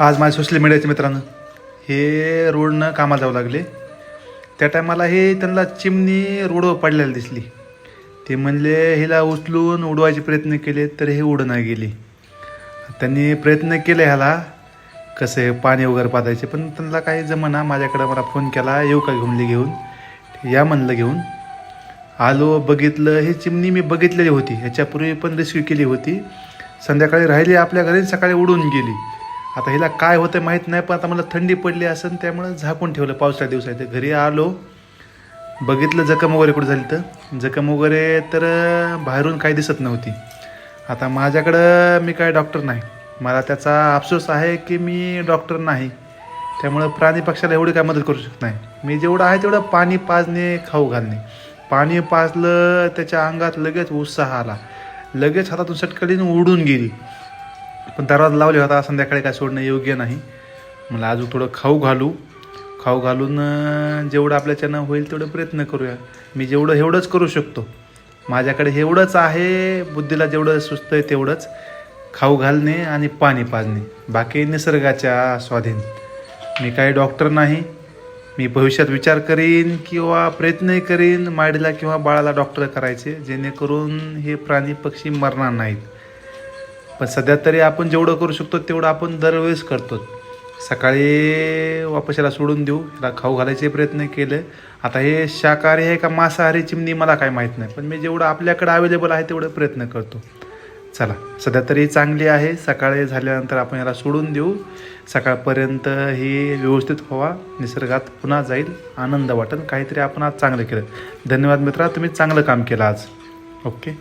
आज माझ्या सोशल मीडियाच्या मित्रांनो हे रोडनं कामाला जावं लागले. त्या टायमाला हे त्यांना चिमणी रोडवर पडलेली दिसली. ते म्हणले हिला उचलून उडवायचे प्रयत्न केले तर हे उडणं गेली. त्यांनी प्रयत्न केले ह्याला कसं आहे पाणी वगैरे पाजायचे पण त्यांना काही जमना माझ्याकडे मला फोन केला येऊ का घुमली घेऊन? या म्हणलं घेऊन. आलो बघितलं हे चिमणी मी बघितलेली होती. ह्याच्यापूर्वी पण रेस्क्यू केली होती. संध्याकाळी राहिली आपल्या घरी सकाळी उडून गेली. आता हिला काय होतं माहीत नाही पण आता मला थंडी पडली असं त्यामुळं झाकून ठेवलं पावसाळ्या दिवसात घरी आलो बघितलं जखम वगैरे कुठं झाली तर. जखम वगैरे तर बाहेरून काही दिसत नव्हती. आता माझ्याकडं मी काय डॉक्टर नाही. मला त्याचा अफसोस आहे की मी डॉक्टर नाही. त्यामुळं प्राणी पक्षाला एवढी काय मदत करू शकत नाही. मी जेवढं आहे तेवढं पाणी पाजणे खाऊ घालणे. पाणी पाजलं त्याच्या अंगात लगेच उत्साह आला. लगेच हातातून सटकलीन उडून गेली. पण दरवाजा लावले होता संध्याकाळी काय सोडणं योग्य नाही. मला अजून थोडं खाऊ घालू. खाऊ घालून जेवढं आपल्याच्यानं होईल तेवढं प्रयत्न करूया. मी जेवढं एवढंच करू शकतो. माझ्याकडे एवढंच आहे बुद्धीला जेवढं सुस्त आहे तेवढंच. खाऊ घालणे आणि पाणी पाजणे. बाकी निसर्गाच्या स्वाधीन. मी काही डॉक्टर नाही. मी भविष्यात विचार करीन किंवा प्रयत्नही करीन माडीला किंवा बाळाला डॉक्टर करायचे जेणेकरून हे प्राणी पक्षी मरणार नाहीत. पण सध्या तरी आपण जेवढं करू शकतो तेवढं आपण दरवेळेस करतो. सकाळी वापस याला सोडून देऊ. याला खाऊ घालायचे प्रयत्न केले. आता हे शाकाहारी आहे का मांसाहारी चिमणी मला काय माहीत नाही. पण मी जेवढं आपल्याकडे अवेलेबल आहे तेवढं प्रयत्न करतो. चला सध्या तरी चांगली आहे. सकाळी झाल्यानंतर आपण याला सोडून देऊ. सकाळपर्यंत ही व्यवस्थित व्हावा. निसर्गात पुन्हा जाईल. आनंद वाटेल काहीतरी आपण आज चांगलं केलं. धन्यवाद मित्रा तुम्ही चांगलं काम केलं आज. ओके?